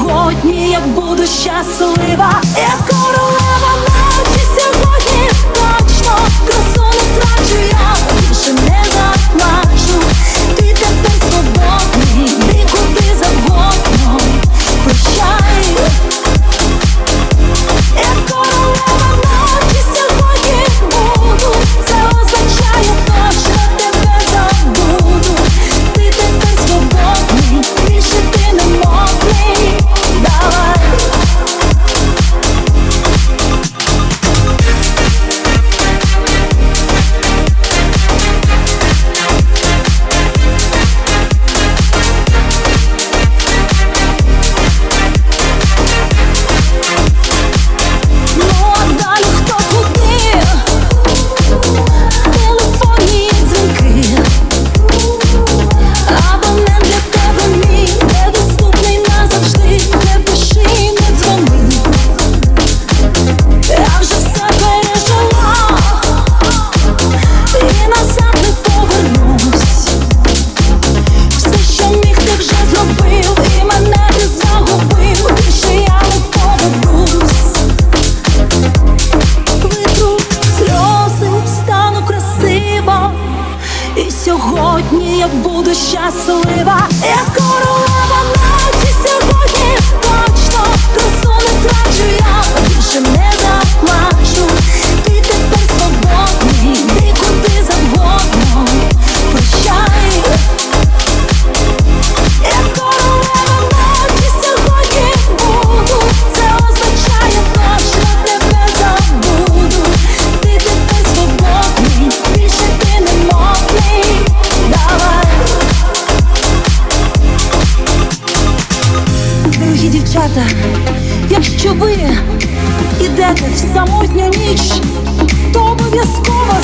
сьогодні як буду щаслива, я королева. я буду щаслива, я скоро дівчата, якщо ви ідете в самотню ніч, то обов'язково.